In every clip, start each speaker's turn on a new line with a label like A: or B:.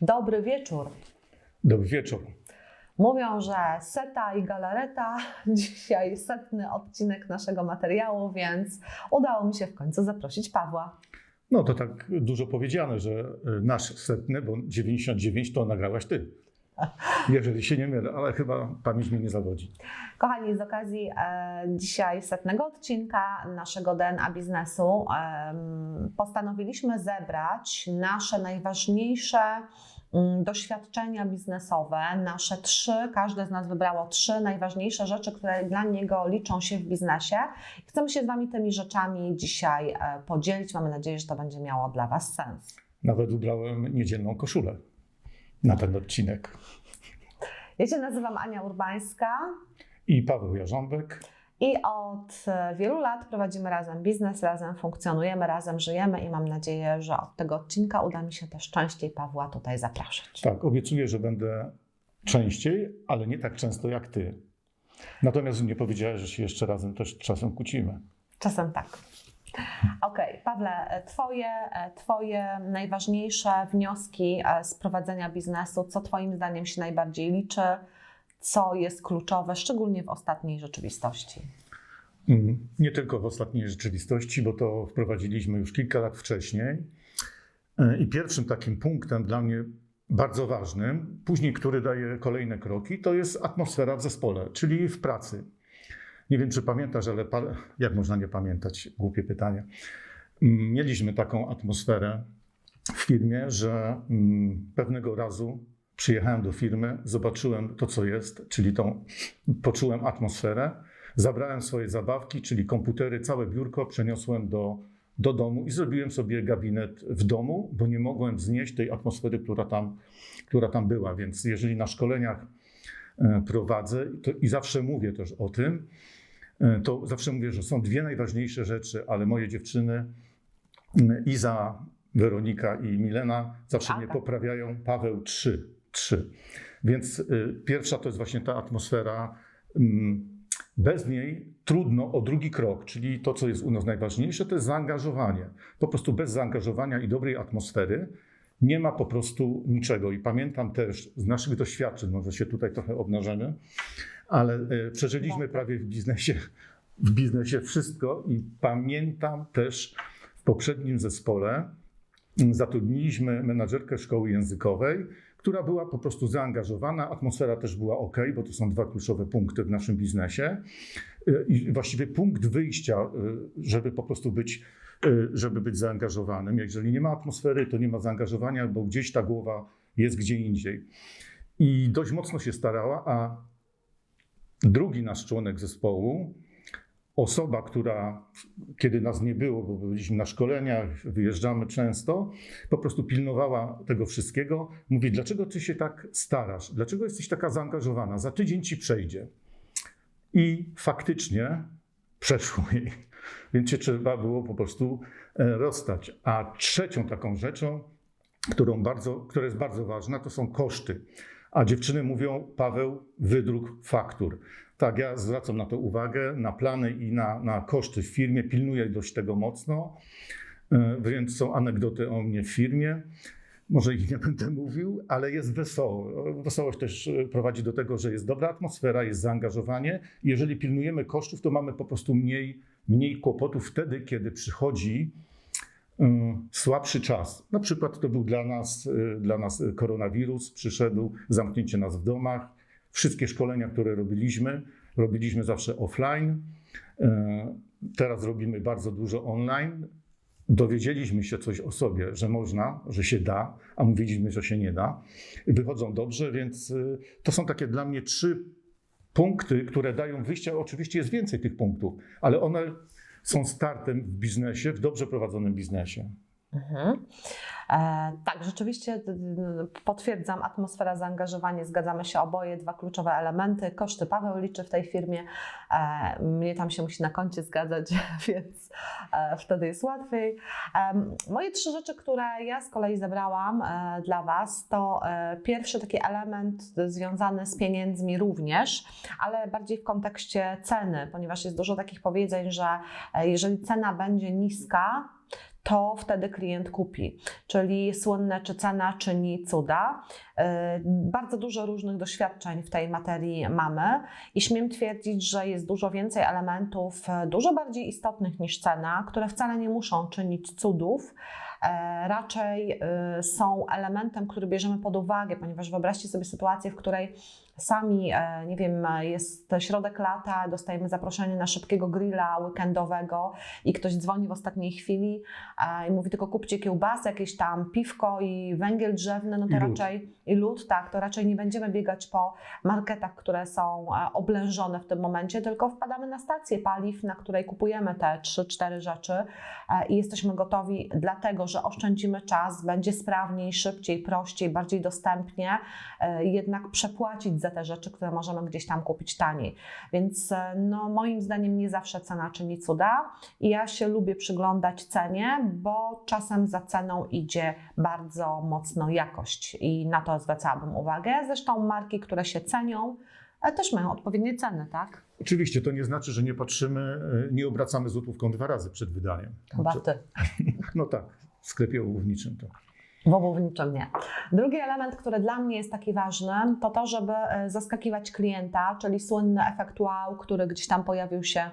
A: Dobry wieczór.
B: Dobry wieczór.
A: Mówią, że seta i galareta. Dzisiaj setny odcinek naszego materiału, więc udało mi się w końcu zaprosić Pawła.
B: No to tak dużo powiedziane, że y, nasz setny, bo 99 to nagrałaś ty. Jeżeli się nie mylę, ale chyba pamięć mnie nie zawodzi.
A: Kochani, z okazji e, dzisiaj setnego odcinka naszego DNA biznesu em, postanowiliśmy zebrać nasze najważniejsze mm, doświadczenia biznesowe, nasze trzy, każde z nas wybrało trzy najważniejsze rzeczy, które dla niego liczą się w biznesie. Chcemy się z Wami tymi rzeczami dzisiaj e, podzielić. Mamy nadzieję, że to będzie miało dla Was sens.
B: Nawet ubrałem niedzielną koszulę na ten odcinek.
A: Ja się nazywam Ania Urbańska.
B: I Paweł Jarząbek.
A: I od wielu lat prowadzimy razem biznes, razem funkcjonujemy, razem żyjemy i mam nadzieję, że od tego odcinka uda mi się też częściej Pawła tutaj zapraszać.
B: Tak, obiecuję, że będę częściej, ale nie tak często jak ty. Natomiast nie powiedziałeś, że się jeszcze razem też czasem kłócimy.
A: Czasem tak. Okej, Pawle, e, twoje, e, twoje najważniejsze wnioski e, z prowadzenia biznesu, co Twoim zdaniem się najbardziej liczy, co jest kluczowe, szczególnie w ostatniej rzeczywistości?
B: Mm, Nie tylko w ostatniej rzeczywistości, bo to wprowadziliśmy już kilka lat wcześniej. E, I pierwszym takim punktem dla mnie bardzo ważnym, później który daje kolejne kroki, to jest atmosfera w zespole, czyli w pracy. Nie wiem, czy pamiętasz, ale jak można nie pamiętać? Głupie pytanie. Mm, Mieliśmy taką atmosferę w firmie, że mm, pewnego razu przyjechałem do firmy, zobaczyłem to, co jest, czyli tą, poczułem atmosferę, zabrałem swoje zabawki, czyli komputery, całe biurko, przeniosłem do, do domu i zrobiłem sobie gabinet w domu, bo nie mogłem znieść tej atmosfery, która tam, która tam była. Więc jeżeli na szkoleniach e, prowadzę to, i zawsze mówię też o tym, to zawsze mówię, że są dwie najważniejsze rzeczy, ale moje dziewczyny m, Iza, Weronika i Milena zawsze
A: A,
B: mnie
A: tak.
B: poprawiają. Paweł trzy, trzy. Więc y, pierwsza to jest właśnie ta atmosfera. mm, Bez niej trudno o drugi krok, czyli to, co jest u nas najważniejsze, to jest zaangażowanie. Po prostu bez zaangażowania i dobrej atmosfery nie ma po prostu niczego. I pamiętam też z naszych doświadczeń, może się tutaj trochę obnażymy, ale y, przeżyliśmy prawie w biznesie, w biznesie wszystko i pamiętam też w poprzednim zespole zatrudniliśmy menadżerkę szkoły językowej, która była po prostu zaangażowana. Atmosfera też była ok, bo to są dwa kluczowe punkty w naszym biznesie. Y, I właściwie punkt wyjścia, y, żeby po prostu być, żeby być zaangażowanym. Jeżeli nie ma atmosfery, to nie ma zaangażowania, bo gdzieś ta głowa jest gdzie indziej. I dość mocno się starała, a drugi nasz członek zespołu, osoba, która, kiedy nas nie było, bo byliśmy na szkoleniach, wyjeżdżamy często, po prostu pilnowała tego wszystkiego. Mówi, dlaczego ty się tak starasz? Dlaczego jesteś taka zaangażowana? Za tydzień ci przejdzie. I faktycznie przeszło jej. Więc się trzeba było po prostu e, rozstać. A trzecią taką rzeczą, którą bardzo, która jest bardzo ważna, to są koszty. A dziewczyny mówią, Paweł, wydruk faktur. Tak, ja zwracam na to uwagę, na plany i na, na koszty w firmie, pilnuję dość tego mocno. E, Więc są anegdoty o mnie w firmie. Może ich nie będę mówił, ale jest wesoło. Wesołość też e, prowadzi do tego, że jest dobra atmosfera, jest zaangażowanie. Jeżeli pilnujemy kosztów, to mamy po prostu mniej, mniej kłopotów wtedy, kiedy przychodzi e, słabszy czas. Na przykład to był dla nas, e, dla nas koronawirus, przyszedł, zamknięcie nas w domach. Wszystkie szkolenia, które robiliśmy, robiliśmy zawsze offline. Teraz robimy bardzo dużo online. Dowiedzieliśmy się coś o sobie, że można, że się da, a mówiliśmy, że się nie da. Wychodzą dobrze, więc y, to są takie dla mnie trzy punkty, które dają wyjście. Oczywiście jest więcej tych punktów, ale one są startem w biznesie, w dobrze prowadzonym biznesie.
A: Mhm. E, tak, rzeczywiście potwierdzam, atmosfera, zaangażowanie, zgadzamy się oboje, dwa kluczowe elementy. Koszty Paweł liczy w tej firmie, e, mnie tam się musi na koncie zgadzać, więc e, wtedy jest łatwiej. Em, moje trzy rzeczy, które ja z kolei zebrałam e, dla Was, to e, pierwszy taki element związany z pieniędzmi również, ale bardziej w kontekście ceny, ponieważ jest dużo takich powiedzeń, że e, jeżeli cena będzie niska, to wtedy klient kupi. Czyli słynne, czy cena czyni cuda. Yy, Bardzo dużo różnych doświadczeń w tej materii mamy i śmiem twierdzić, że jest dużo więcej elementów, e, dużo bardziej istotnych niż cena, które wcale nie muszą czynić cudów. E, Raczej y, są elementem, który bierzemy pod uwagę, ponieważ wyobraźcie sobie sytuację, w której sami, e, nie wiem, jest środek lata, dostajemy zaproszenie na szybkiego grilla weekendowego i ktoś dzwoni w ostatniej chwili e, i mówi tylko kupcie kiełbasę, jakieś tam piwko i węgiel drzewny, no to
B: I lód.
A: raczej i lód, tak, to raczej nie będziemy biegać po marketach, które są oblężone w tym momencie, tylko wpadamy na stację paliw, na której kupujemy te 3-4 rzeczy i jesteśmy gotowi, dlatego że oszczędzimy czas, będzie sprawniej, szybciej, prościej, bardziej dostępnie, e, jednak przepłacić za te rzeczy, które możemy gdzieś tam kupić taniej. Więc e, no, moim zdaniem nie zawsze cena czyni cuda i ja się lubię przyglądać cenie, bo czasem za ceną idzie bardzo mocno jakość i na to zwracałabym uwagę. Zresztą marki, które się cenią, e, też mają odpowiednie ceny, tak?
B: Oczywiście to nie znaczy, że nie patrzymy, nie obracamy złotówką dwa razy przed wydaniem.
A: Chyba ty.
B: No tak, w sklepie ołówniczym to.
A: W obuwniczym nie. Drugi element, który dla mnie jest taki ważny, to to, żeby e, zaskakiwać klienta, czyli słynny efekt wow, który gdzieś tam pojawił się.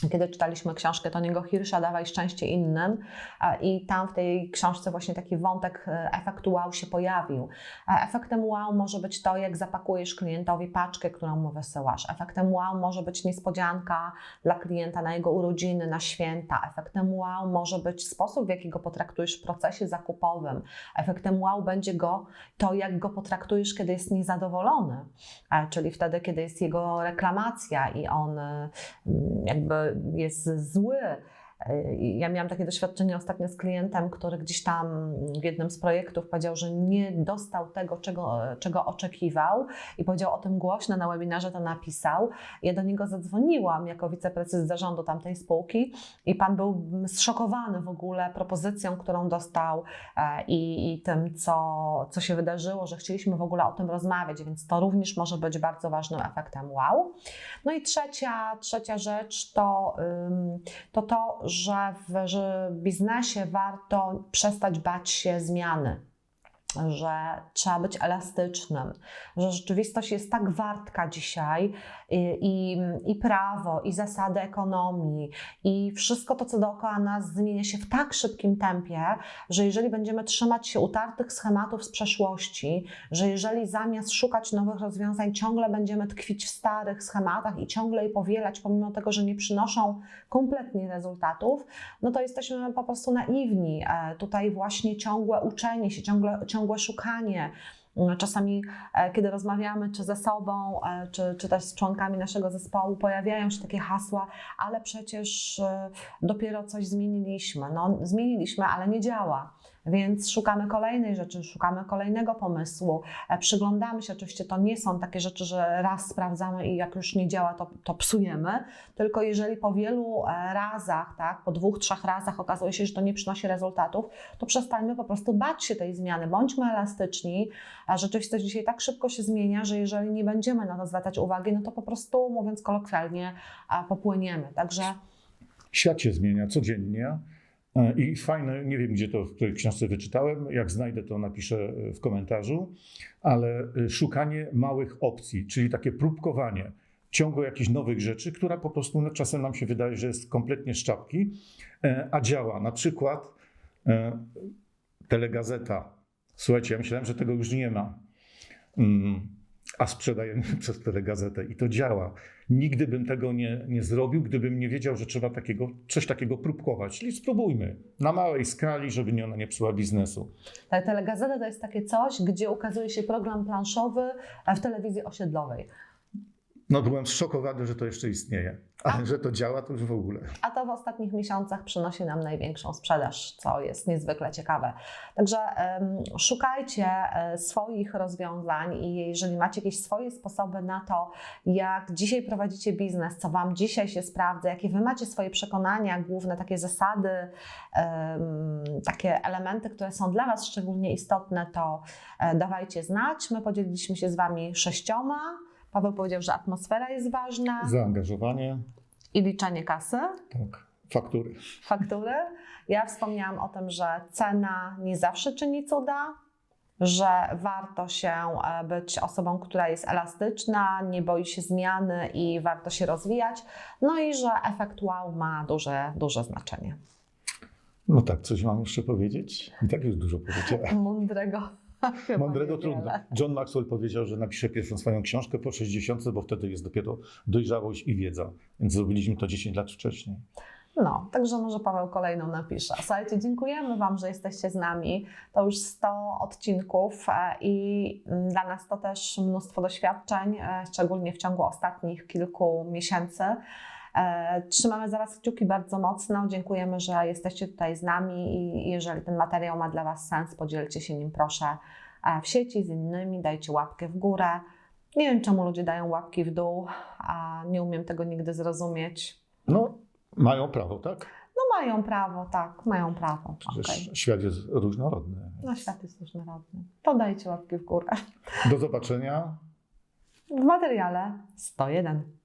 A: Kiedy czytaliśmy książkę Tony'ego Hirscha, Dawaj szczęście innym e, i tam w tej książce właśnie taki wątek e, efektu wow się pojawił. E, Efektem wow może być to, jak zapakujesz klientowi paczkę, którą mu wysyłasz. Efektem wow może być niespodzianka dla klienta na jego urodziny, na święta. Efektem wow może być sposób, w jaki go potraktujesz w procesie zakupowym. Efektem wow będzie go to, jak go potraktujesz, kiedy jest niezadowolony, czyli wtedy, kiedy jest jego reklamacja i on mm, jakby jest zły. E, Ja miałam takie doświadczenie ostatnio z klientem, który gdzieś tam w jednym z projektów powiedział, że nie dostał tego, czego, czego oczekiwał i powiedział o tym głośno na webinarze, to napisał. Ja do niego zadzwoniłam jako wiceprezes zarządu tamtej spółki i pan był zszokowany w ogóle propozycją, którą dostał e, i, i tym, co, co się wydarzyło, że chcieliśmy w ogóle o tym rozmawiać, więc to również może być bardzo ważnym efektem wow. No i trzecia, trzecia rzecz to, to to, że w biznesie warto przestać bać się zmiany. Że trzeba być elastycznym, że rzeczywistość jest tak wartka dzisiaj i, i, i prawo, i zasady ekonomii, i wszystko to, co dookoła nas zmienia się w tak szybkim tempie, że jeżeli będziemy trzymać się utartych schematów z przeszłości, że jeżeli zamiast szukać nowych rozwiązań, ciągle będziemy tkwić w starych schematach i ciągle je powielać, pomimo tego, że nie przynoszą kompletnie rezultatów, no to jesteśmy po prostu naiwni. E, Tutaj właśnie ciągłe uczenie się, ciągle, ciągłe szukanie. Mm, Czasami, e, kiedy rozmawiamy czy ze sobą, e, czy, czy też z członkami naszego zespołu, pojawiają się takie hasła, ale przecież e, dopiero coś zmieniliśmy. No, zmieniliśmy, ale nie działa. Więc szukamy kolejnej rzeczy, szukamy kolejnego pomysłu, e, przyglądamy się. Oczywiście to nie są takie rzeczy, że raz sprawdzamy i jak już nie działa, to, to psujemy. Tylko jeżeli po wielu e, razach, tak, po dwóch, trzech razach okazuje się, że to nie przynosi rezultatów, to przestańmy po prostu bać się tej zmiany. Bądźmy elastyczni. A Rzeczywistość dzisiaj tak szybko się zmienia, że jeżeli nie będziemy na to zwracać uwagi, no to po prostu, mówiąc kolokwialnie, popłyniemy. Także
B: Świat się zmienia codziennie e, i fajne, nie wiem gdzie to w której książce wyczytałem, jak znajdę to napiszę e, w komentarzu, ale e, szukanie małych opcji, czyli takie próbkowanie ciągłe jakichś nowych rzeczy, która po prostu no, czasem nam się wydaje, że jest kompletnie z czapki, e, a działa. Na przykład e, telegazeta. Słuchajcie, ja myślałem, że tego już nie ma. A sprzedajemy przez telegazetę i to działa. Nigdy bym tego nie, nie zrobił, gdybym nie wiedział, że trzeba takiego, coś takiego próbkować. Czyli spróbujmy na małej skali, żeby nie ona nie psuła biznesu.
A: Ta telegazeta to jest takie coś, gdzie ukazuje się program planszowy w telewizji osiedlowej.
B: No byłem zszokowany, że to jeszcze istnieje, ale że to działa, to już w ogóle.
A: A to w ostatnich miesiącach przynosi nam największą sprzedaż, co jest niezwykle ciekawe. Także em, szukajcie e, swoich rozwiązań i jeżeli macie jakieś swoje sposoby na to, jak dzisiaj prowadzicie biznes, co Wam dzisiaj się sprawdza, jakie Wy macie swoje przekonania, główne takie zasady, em, takie elementy, które są dla Was szczególnie istotne, to e, dawajcie znać. My podzieliliśmy się z Wami sześcioma. Paweł powiedział, że atmosfera jest ważna
B: Zaangażowanie,
A: i liczenie kasy.
B: tak. faktury.
A: faktury. Ja wspomniałam o tym, że cena nie zawsze czyni cuda, że warto się e, być osobą, która jest elastyczna, nie boi się zmiany i warto się rozwijać. No i że efekt wow ma duże, duże znaczenie.
B: No tak, coś mam jeszcze powiedzieć? I tak już dużo powiedziałem.
A: Mądrego. chyba
B: Mądrego trudno. John Maxwell powiedział, że napisze pierwszą swoją książkę po 60, bo wtedy jest dopiero dojrzałość i wiedza. Więc zrobiliśmy to 10 lat wcześniej.
A: No, także może Paweł kolejną napisze. Słuchajcie, dziękujemy Wam, że jesteście z nami. To już 100 odcinków e, i mm, dla nas to też mnóstwo doświadczeń, e, szczególnie w ciągu ostatnich kilku miesięcy. E, Trzymamy za Was kciuki bardzo mocno. Dziękujemy, że jesteście tutaj z nami i jeżeli ten materiał ma dla Was sens, podzielcie się nim proszę e, w sieci z innymi, dajcie łapkę w górę. Nie wiem, czemu ludzie dają łapki w dół, a nie umiem tego nigdy zrozumieć.
B: No, mają prawo, tak?
A: No mają prawo, tak, mają prawo.
B: Przecież
A: Okej.
B: świat jest różnorodny.
A: No świat jest różnorodny. To dajcie łapki w górę.
B: Do zobaczenia.
A: W materiale 101.